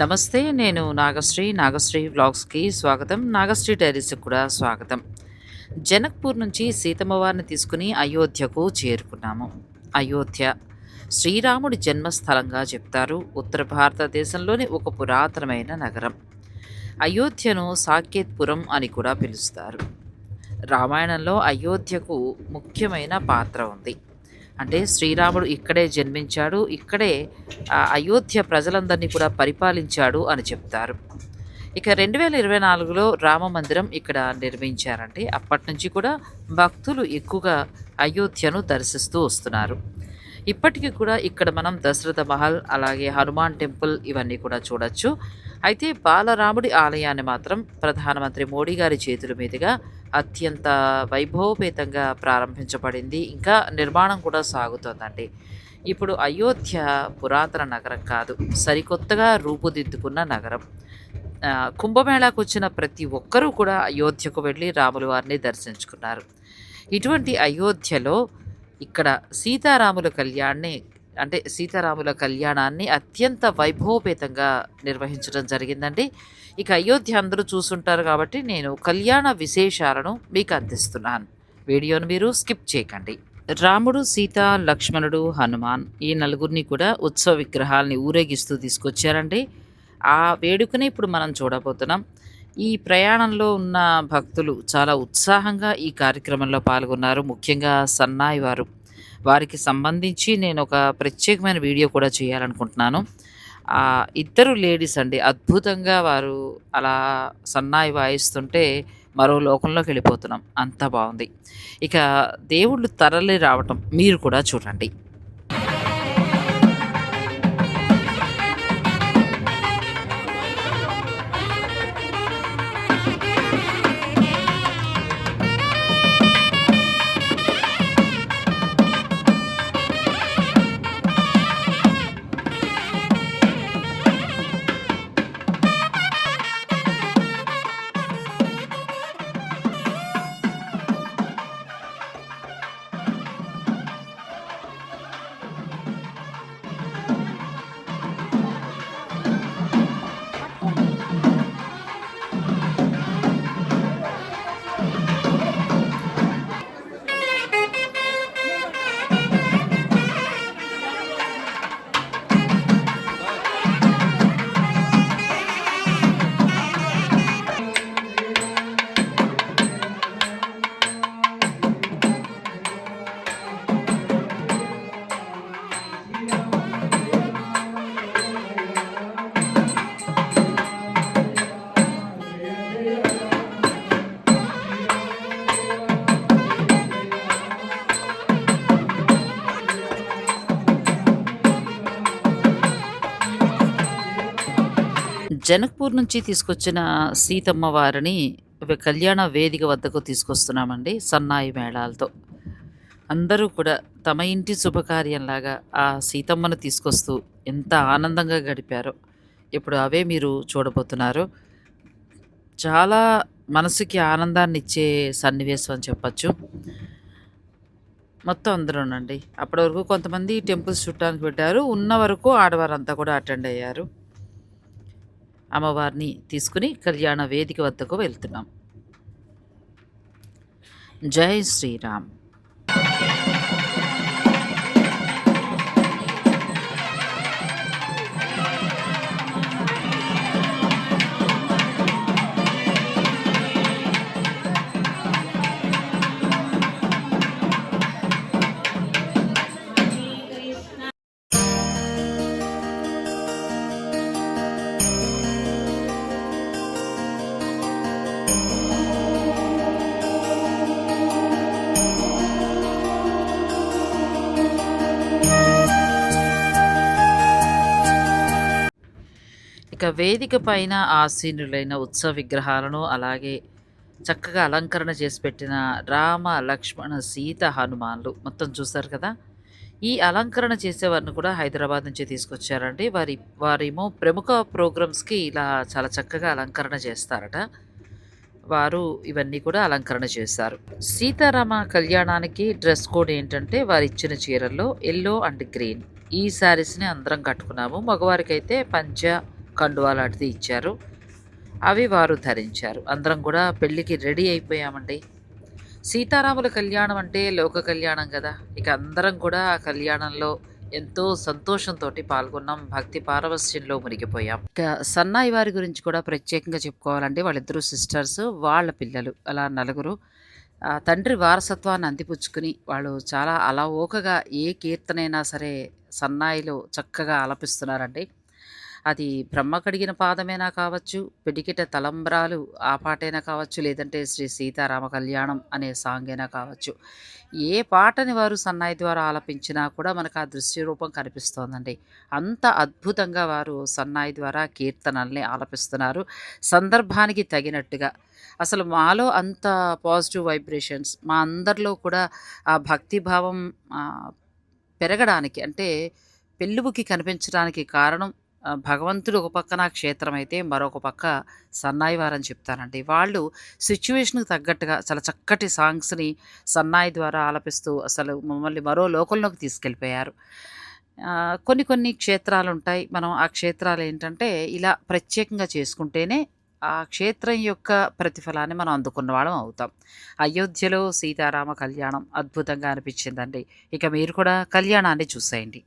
నమస్తే నేను నాగశ్రీ నాగశ్రీ వ్లాగ్స్కి స్వాగతం. నాగశ్రీ డైరీస్కి కూడా స్వాగతం. జనక్పూర్ నుంచి సీతమ్మ వారిని తీసుకుని అయోధ్యకు చేరుకున్నాము. అయోధ్య శ్రీరాముడి జన్మస్థలంగా చెప్తారు ఉత్తర భారతదేశంలోని ఒక పురాతనమైన నగరం. అయోధ్యను సాకేత్పురం అని కూడా పిలుస్తారు. రామాయణంలో అయోధ్యకు ముఖ్యమైన పాత్ర ఉంది. అంటే శ్రీరాముడు ఇక్కడే జన్మించాడు ఇక్కడే అయోధ్య ప్రజలందరినీ కూడా పరిపాలించాడు అని చెప్తారు. ఇక రెండు వేల ఇరవై నాలుగులో రామ మందిరం ఇక్కడ నిర్మించారంటే అప్పటి నుంచి కూడా భక్తులు ఎక్కువగా అయోధ్యను దర్శిస్తూ వస్తున్నారు. ఇప్పటికీ కూడా ఇక్కడ మనం దశరథ మహల్ అలాగే హనుమాన్ టెంపుల్ ఇవన్నీ కూడా చూడొచ్చు. అయితే బాలరాముడి ఆలయాన్ని మాత్రం ప్రధానమంత్రి మోడీ గారి చేతుల మీదుగా అత్యంత వైభవపేతంగా ప్రారంభించబడింది. ఇంకా నిర్మాణం కూడా సాగుతోందండి. ఇప్పుడు అయోధ్య పురాతన నగరం కాదు సరికొత్తగా రూపుదిద్దుకున్న నగరం. కుంభమేళాకు వచ్చిన ప్రతి ఒక్కరూ కూడా అయోధ్యకు వెళ్ళి రాముల వారిని దర్శించుకున్నారు. ఇటువంటి అయోధ్యలో ఇక్కడ సీతారాముల కళ్యాణ్ణి అంటే సీతారాముల కళ్యాణాన్ని అత్యంత వైభవపేతంగా నిర్వహించడం జరిగిందండి. ఇక అయోధ్య అందరూ చూసుంటారు కాబట్టి నేను కళ్యాణ విశేషాలను మీకు అందిస్తున్నాను. వీడియోను మీరు స్కిప్ చేయకండి. రాముడు సీత లక్ష్మణుడు హనుమాన్ ఈ నలుగురిని కూడా ఉత్సవ విగ్రహాలని ఊరేగిస్తూ తీసుకొచ్చారండి. ఆ వేడుకని ఇప్పుడు మనం చూడబోతున్నాం. ఈ ప్రయాణంలో ఉన్న భక్తులు చాలా ఉత్సాహంగా ఈ కార్యక్రమంలో పాల్గొన్నారు. ముఖ్యంగా సన్నాయి వారు. వారికి సంబంధించి నేను ఒక ప్రత్యేకమైన వీడియో కూడా చేయాలనుకుంటున్నాను. ఇద్దరు లేడీస్ అండి అద్భుతంగా వారు అలా సన్నాయి వాయిస్తుంటే మరో లోకంలోకి వెళ్ళిపోతున్నాం. అంత బాగుంది. ఇక దేవుళ్ళు తరలి రావటం మీరు కూడా చూడండి. జనక్పూర్ నుంచి తీసుకొచ్చిన సీతమ్మ వారిని కళ్యాణ వేదిక వద్దకు తీసుకొస్తున్నామండి సన్నాయి మేళాలతో. అందరూ కూడా తమ ఇంటి శుభకార్యంలాగా ఆ సీతమ్మను తీసుకొస్తూ ఎంత ఆనందంగా గడిపారో ఇప్పుడు అవే మీరు చూడబోతున్నారు. చాలా మనసుకి ఆనందాన్ని ఇచ్చే సన్నివేశం అని చెప్పచ్చు. మొత్తం అందరూనండి. అప్పటి వరకు కొంతమంది టెంపుల్స్ చుట్టానికి పెట్టారు. ఉన్న వరకు ఆడవారంతా కూడా అటెండ్ అయ్యారు. అమ్మవారిని తీసుకుని కళ్యాణ వేదిక వద్దకు వెళ్తున్నాం. జై శ్రీరామ్. ఇక వేదిక పైన ఆసీనులైన ఉత్సవ విగ్రహాలను అలాగే చక్కగా అలంకరణ చేసి పెట్టిన రామ లక్ష్మణ సీత హనుమాన్లు మొత్తం చూస్తారు కదా? ఈ అలంకరణ చేసేవారిని కూడా హైదరాబాద్ నుంచి తీసుకొచ్చారండి. వారి వారేమో ప్రముఖ ప్రోగ్రామ్స్కి ఇలా చాలా చక్కగా అలంకరణ చేస్తారట. వారు ఇవన్నీ కూడా అలంకరణ చేశారు. సీతారామ కళ్యాణానికి డ్రెస్ కోడ్ ఏంటంటే వారు ఇచ్చిన చీరల్లో ఎల్లో అండ్ గ్రీన్. ఈ శారీస్ని అందరం కట్టుకున్నాము. మగవారికైతే పంచ కండువా లాంటిది ఇచ్చారు. అవి వారు ధరించారు. అందరం కూడా పెళ్ళికి రెడీ అయిపోయామండి. సీతారాముల కళ్యాణం అంటే లోక కళ్యాణం కదా. ఇక అందరం కూడా ఆ కళ్యాణంలో ఎంతో సంతోషంతో పాల్గొన్నాం. భక్తి పారవస్యంలో మునిగిపోయాం. ఇక సన్నాయి వారి గురించి కూడా ప్రత్యేకంగా చెప్పుకోవాలంటే వాళ్ళిద్దరూ సిస్టర్స్ వాళ్ళ పిల్లలు అలా నలుగురు. తండ్రి వారసత్వాన్ని అందిపుచ్చుకుని వాళ్ళు చాలా అలవోకగా ఏ కీర్తనైనా సరే సన్నాయిలో చక్కగా ఆలపిస్తున్నారండి. అది బ్రహ్మ కడిగిన పాదమైనా కావచ్చు? పిడికిట తలంబ్రాలు ఆ పాటైనా కావచ్చు? లేదంటే శ్రీ సీతారామ కళ్యాణం అనే సాంగ్ అయినా కావచ్చు. ఏ పాటని వారు సన్నాయి ద్వారా ఆలపించినా కూడా మనకు ఆ దృశ్య రూపం కనిపిస్తోందండి. అంత అద్భుతంగా వారు సన్నాయి ద్వారా కీర్తనల్ని ఆలపిస్తున్నారు. సందర్భానికి తగినట్టుగా. అసలు మాలో అంత పాజిటివ్ వైబ్రేషన్స్ మా అందరిలో కూడా ఆ భక్తిభావం పెరగడానికి అంటే పెళ్ళుబుకి కనిపించడానికి కారణం భగవంతుడు ఒక పక్కన క్షేత్రం అయితే మరొక పక్క సన్నాయి వారని చెప్తానండి వాళ్ళు సిచ్యువేషన్కి తగ్గట్టుగా చాలా చక్కటి సాంగ్స్ని సన్నాయి ద్వారా ఆలపిస్తూ అసలు మమ్మల్ని మరో లోకంలోకి తీసుకెళ్ళిపోయారు. కొన్ని కొన్ని క్షేత్రాలు ఉంటాయి. మనం ఆ క్షేత్రాలు ఏంటంటే ఇలా ప్రత్యేకంగా చేసుకుంటేనే ఆ క్షేత్రం యొక్క ప్రతిఫలాన్ని మనం అందుకున్న వాళ్ళం అవుతాం. అయోధ్యలో సీతారామ కళ్యాణం అద్భుతంగా అనిపించిందండి. ఇక మీరు కూడా కళ్యాణాన్ని చూసేయండి.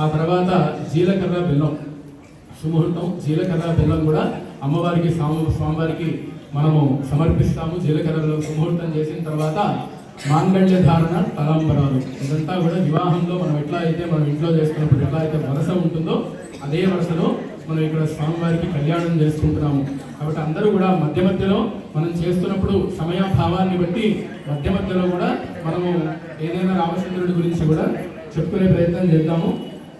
ఆ తర్వాత జీలకర్ర బెల్లం. సుముహూర్తం జీలకర్ర బెల్లం కూడా అమ్మవారికి స్వామి స్వామివారికి మనము సమర్పిస్తాము. జీలకర్ర బెల్లం సుముహూర్తం చేసిన తర్వాత మాంగళ్య ధారణ తలంబరాలు. ఇదంతా కూడా వివాహంలో మనం ఎట్లా అయితే మనం ఇంట్లో చేసుకున్నప్పుడు ఎట్లా అయితే వరస ఉంటుందో అదే వరుసలో మనం ఇక్కడ స్వామివారికి కళ్యాణం చేసుకుంటున్నాము. కాబట్టి అందరూ కూడా మధ్య మధ్యలో మనం చేస్తున్నప్పుడు సమయాభావాన్ని బట్టి మధ్య మధ్యలో కూడా మనము ఏదైనా రామచంద్రుడి గురించి కూడా చెప్పుకునే ప్రయత్నం చేద్దాము.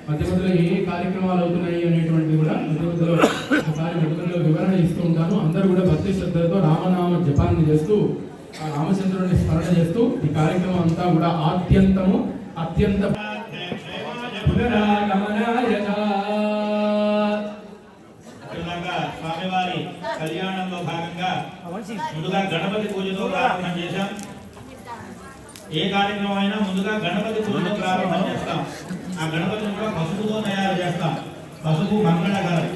మధ్య మధ్యలో ఏ కార్యక్రమాలు అవుతున్నాయి అనేటువంటిది కూడా మధ్య మధ్యలో ఒకసారి మధ్యలో వివరణ ఇస్తూ ఉంటాను అందరూ కూడా భక్తి శ్రద్ధలతో రామనామ జపాన్ని చేస్తూ ఆ రామచంద్రుడిని స్మరణ చేస్తూ ఈ కార్యక్రమం అంతా కూడా అత్యంతము అత్యంత స్వామివారి కళ్యాణంలో భాగంగా ముందుగా గణపతి పూజతో ప్రారంభం చేశాం ఏ కార్యక్రమం అయినా ముందుగా గణపతి పూజతో ప్రారంభం చేస్తాం. ఆ గణపతిని కూడా పసుపుతో తయారు చేస్తాం. పసుపు మంగళకరం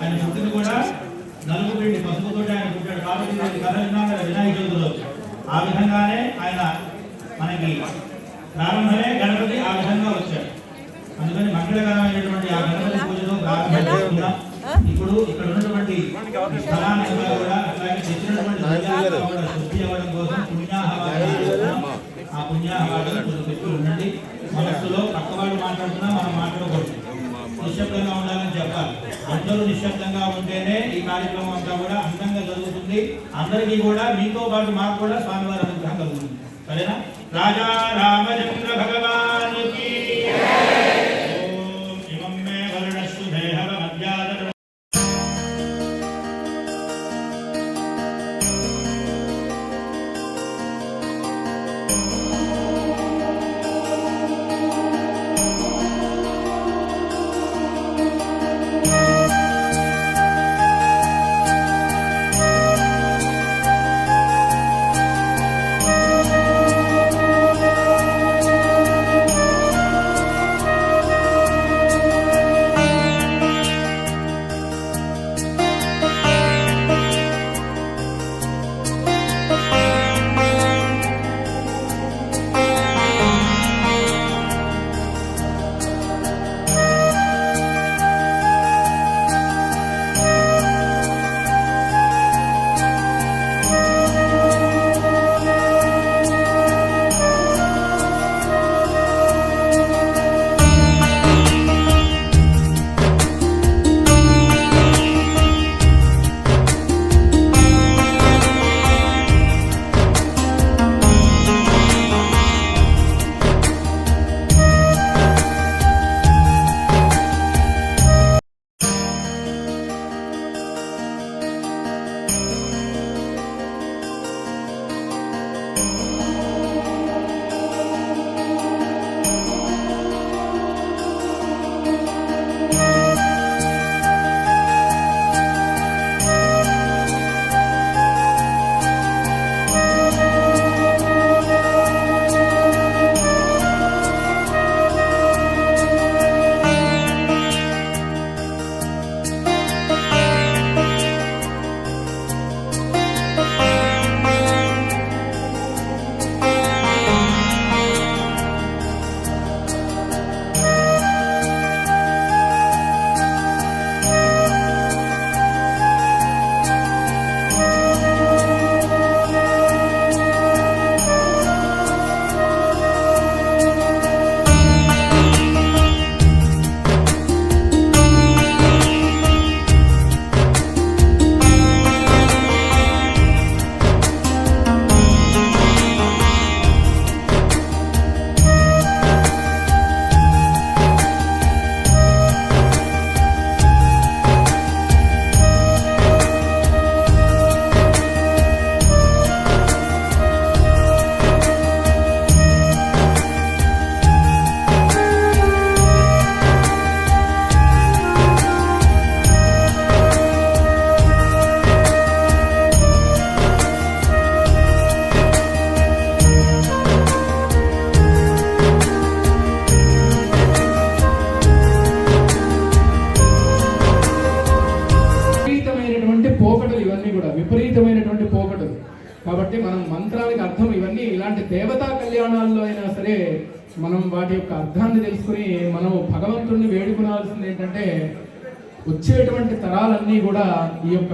ఆయన పుట్టింది కూడా నలుగు పిండి పసుపుతో ఆయన పుట్టాడు కాబట్టి కథ విన్నాం కదా వినాయక చవితి ఆ విధంగానే ఆయన మనకి ప్రారంభమే గణపతి ఆ విధంగా వచ్చాడు. అందుకని మంగళకరమైనటువంటి ఆ గణపతి పూజతో ప్రారంభం చేసుకుందాం. ఇప్పుడు ఇక్కడ ఉన్నటువంటి స్థలాన్ని కూడా అట్లాగే తెచ్చినటువంటి శుద్ధి అవ్వడం కోసం పుణ్యాహవాదం ఆ పుణ్యాహవాదం కొంచెం పెట్టి ఉండండి. మనస్సులో మాట్లాడుతున్నా మనం మాట్లాడకూడదు. నిశ్శబ్దంగా ఉండాలని చెప్పాలి. అందరూ నిశ్శబ్దంగా ఉంటేనే ఈ కార్యక్రమం అంతా కూడా అందంగా జరుగుతుంది. అందరికీ కూడా మీతో పాటు మాకు కూడా స్వామివారి అనుగ్రహం కలుగుతుంది. సరేనా? రాజా రామచంద్ర భగవాన్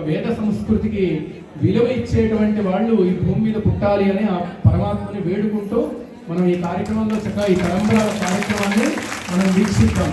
వేద సంస్కృతికి విలువ ఇచ్చేటువంటి వాళ్ళు ఈ భూమి మీద పుట్టాలి అని ఆ పరమాత్మని వేడుకుంటూ మనం ఈ కార్యక్రమంలో చక్కగా ఈ పరంపర కార్యక్రమాన్ని మనం వీక్షిద్దాం.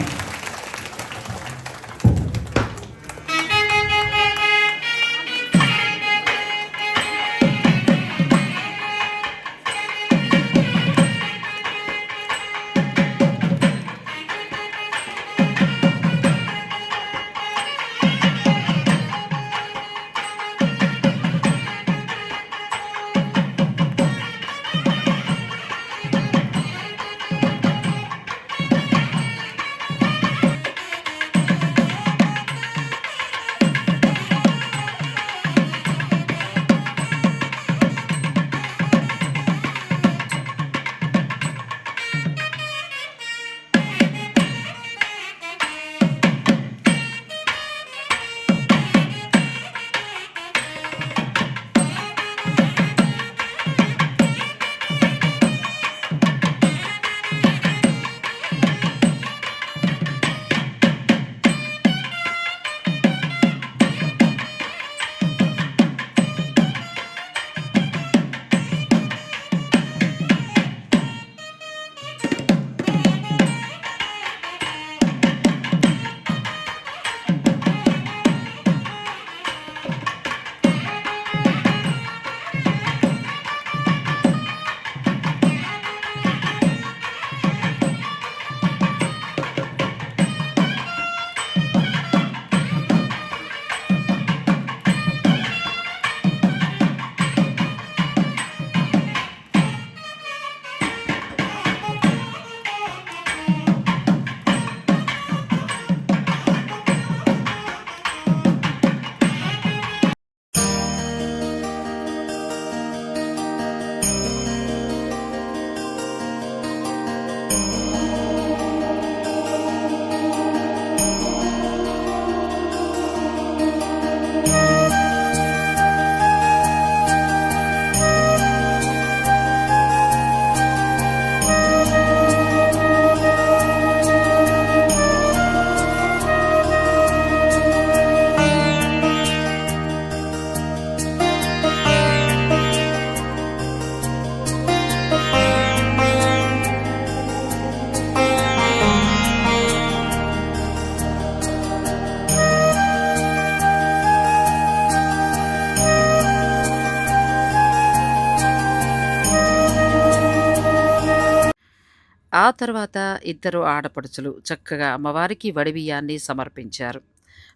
ఆ తర్వాత ఇద్దరు ఆడపడుచులు చక్కగా అమ్మవారికి వడిబియ్యాన్ని సమర్పించారు.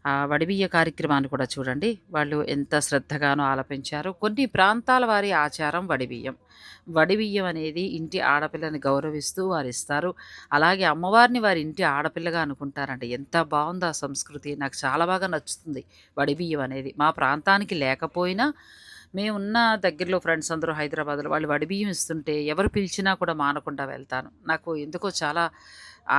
ఆ వడిబియ్య కార్యక్రమాన్ని కూడా చూడండి. వాళ్ళు ఎంత శ్రద్ధగానో ఆలపించారు. కొన్ని ప్రాంతాల వారి ఆచారం వడిబియ్యం. వడిబియ్యం అనేది ఇంటి ఆడపిల్లని గౌరవిస్తూ వారు ఇస్తారు. అలాగే అమ్మవారిని వారి ఇంటి ఆడపిల్లగా అనుకుంటారండి. ఎంత బాగుందో ఆ సంస్కృతి. నాకు చాలా బాగా నచ్చుతుంది వడిబియ్యం అనేది. మా ప్రాంతానికి లేకపోయినా మేమున్న దగ్గరలో ఫ్రెండ్స్ అందరూ హైదరాబాద్లో వాళ్ళు వడిబియ్యం ఇస్తుంటే ఎవరు పిలిచినా కూడా మానకుండా వెళ్తాను. నాకు ఎందుకో చాలా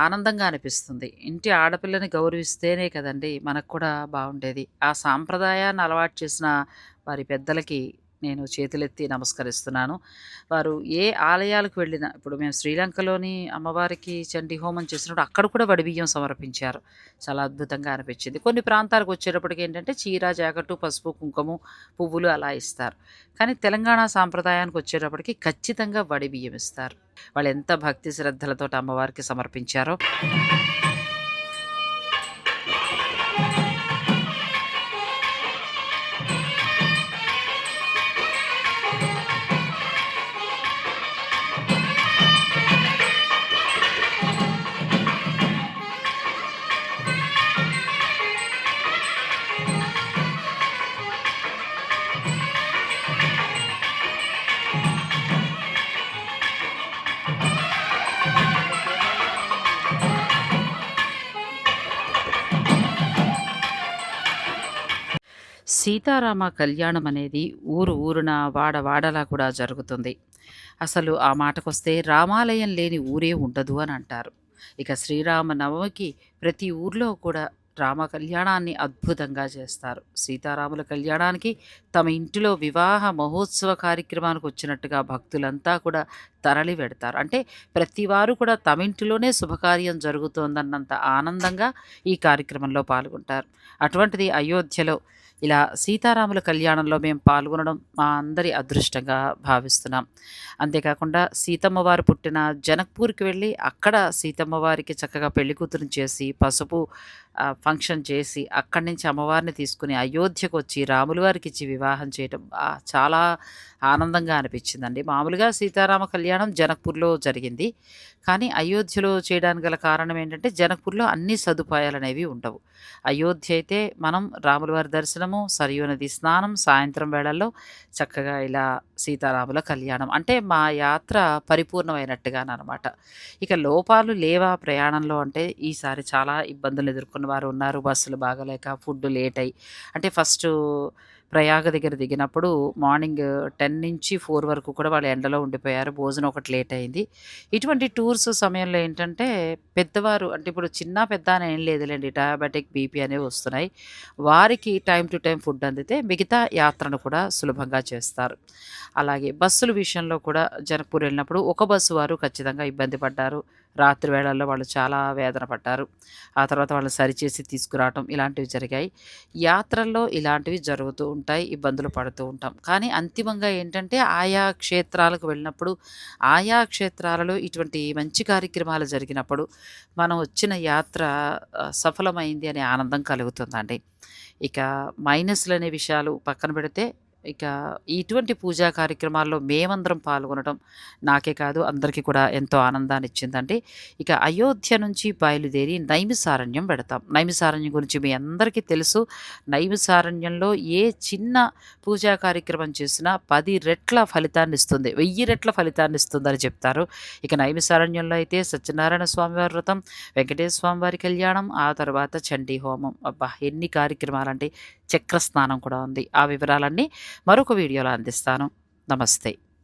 ఆనందంగా అనిపిస్తుంది. ఇంటి ఆడపిల్లని గౌరవిస్తేనే కదండి మనకు కూడా బాగుండేది. ఆ సాంప్రదాయాన్ని అలవాటు చేసిన వారి పెద్దలకి నేను చేతులెత్తి నమస్కరిస్తున్నాను. వారు ఏ ఆలయాలకు వెళ్ళినా ఇప్పుడు మేము శ్రీలంకలోని అమ్మవారికి చండి హోమం చేసినప్పుడు అక్కడ కూడా వడిబియ్యం సమర్పించారు. చాలా అద్భుతంగా అనిపించింది. కొన్ని ప్రాంతాలకు వచ్చేటప్పటికి ఏంటంటే చీర జాకెట్టు పసుపు కుంకుమ పువ్వులు అలా ఇస్తారు. కానీ తెలంగాణ సాంప్రదాయానికి వచ్చేటప్పటికి ఖచ్చితంగా వడిబియ్యం ఇస్తారు. వాళ్ళు ఎంత భక్తి శ్రద్ధలతో అమ్మవారికి సమర్పించారో సీతారామ కళ్యాణం అనేది ఊరు ఊరున వాడ వాడలా కూడా జరుగుతుంది. అసలు ఆ మాటకొస్తే రామాలయం లేని ఊరే ఉండదు అని అంటారు. ఇక శ్రీరామ నవమికి ప్రతి ఊర్లో కూడా రామ కళ్యాణాన్ని అద్భుతంగా చేస్తారు. సీతారాముల కళ్యాణానికి తమ ఇంటిలో వివాహ మహోత్సవ కార్యక్రమానికి వచ్చినట్టుగా భక్తులంతా కూడా తరలి పెడతారు అంటే ప్రతి వారు కూడా తమ ఇంటిలోనే శుభకార్యం జరుగుతోందన్నంత ఆనందంగా ఈ కార్యక్రమంలో పాల్గొంటారు. అటువంటిది అయోధ్యలో ఇలా సీతారాముల కళ్యాణంలో మేము పాల్గొనడం మా అందరి అదృష్టంగా భావిస్తున్నాం. అంతేకాకుండా సీతమ్మ వారు పుట్టిన జనక్పూర్కి వెళ్ళి అక్కడ సీతమ్మ వారికి చక్కగా పెళ్ళికూతురుని చేసి పసుపు ఫంక్షన్ చేసి అక్కడి నుంచి అమ్మవారిని తీసుకుని అయోధ్యకు వచ్చి రాములు వారికి ఇచ్చి వివాహం చేయడం చాలా ఆనందంగా అనిపించిందండి. మామూలుగా సీతారామ కళ్యాణం జనక్పూర్లో జరిగింది. కానీ అయోధ్యలో చేయడానికి గల కారణం ఏంటంటే జనక్పూర్లో అన్ని సదుపాయాలు అనేవి ఉండవు. అయోధ్య అయితే మనం రాముల వారి దర్శనము సరియు నది స్నానం సాయంత్రం వేళల్లో చక్కగా ఇలా సీతారాముల కళ్యాణం. అంటే మా యాత్ర పరిపూర్ణమైనట్టుగానమాట ఇక లోపాలు లేవా ప్రయాణంలో అంటే ఈసారి చాలా ఇబ్బందులు ఎదుర్కొన్న వారు ఉన్నారు. బస్సులు బాగలేక ఫుడ్ లేట్. అయ్యి అంటే ఫస్ట్ ప్రయాగ దగ్గర దిగినప్పుడు మార్నింగ్ టెన్ నుంచి ఫోర్ వరకు కూడా వాళ్ళు ఎండలో ఉండిపోయారు. భోజనం ఒకటి లేట్ అయింది. ఇటువంటి టూర్స్ సమయంలో ఏంటంటే పెద్దవారు అంటే ఇప్పుడు చిన్న పెద్ద అని ఏం లేదులేండి. డయాబెటిక్ బీపీ అనేవి వస్తున్నాయి. వారికి టైం టు టైం ఫుడ్ అందితే మిగతా యాత్రను కూడా సులభంగా చేస్తారు. అలాగే బస్సుల విషయంలో కూడా జనక్పూర్ వెళ్ళినప్పుడు ఒక బస్సు వారు ఖచ్చితంగా ఇబ్బంది పడ్డారు. రాత్రి వేళల్లో వాళ్ళు చాలా వేదన పడ్డారు. ఆ తర్వాత వాళ్ళు సరిచేసి తీసుకురావటం ఇలాంటివి జరిగాయి. యాత్రల్లో ఇలాంటివి జరుగుతూ ఉంటాయి ఇబ్బందులు పడుతూ ఉంటాం. కానీ అంతిమంగా ఏంటంటే ఆయా క్షేత్రాలకు వెళ్ళినప్పుడు ఆయా క్షేత్రాలలో ఇటువంటి మంచి కార్యక్రమాలు జరిగినప్పుడు మనం వచ్చిన యాత్ర సఫలమైంది అనే ఆనందం కలుగుతుందండి. ఇక మైనస్లు అనే విషయాలు పక్కన పెడితే ఇక ఇటువంటి పూజా కార్యక్రమాల్లో మేమందరం పాల్గొనడం నాకే కాదు అందరికీ కూడా ఎంతో ఆనందాన్ని ఇచ్చిందండి. ఇక అయోధ్య నుంచి బయలుదేరి నైమిసారణ్యం పెడతాం నైమిసారణ్యం గురించి మీ అందరికీ తెలుసు. నైమిసారణ్యంలో ఏ చిన్న పూజా కార్యక్రమం చేసినా పది రెట్ల ఫలితాన్ని ఇస్తుంది. వెయ్యి రెట్ల ఫలితాన్ని ఇస్తుందని చెప్తారు. ఇక నైమిసారణ్యంలో అయితే సత్యనారాయణ స్వామివారి వ్రతం వెంకటేశ్వర స్వామివారి కళ్యాణం ఆ తర్వాత చండీ హోమం అబ్బా ఎన్ని కార్యక్రమాలంటే చక్ర స్నానం కూడా ఉంది. ఆ వివరాలన్నీ మరొక వీడియోలో అందిస్తాను. నమస్తే.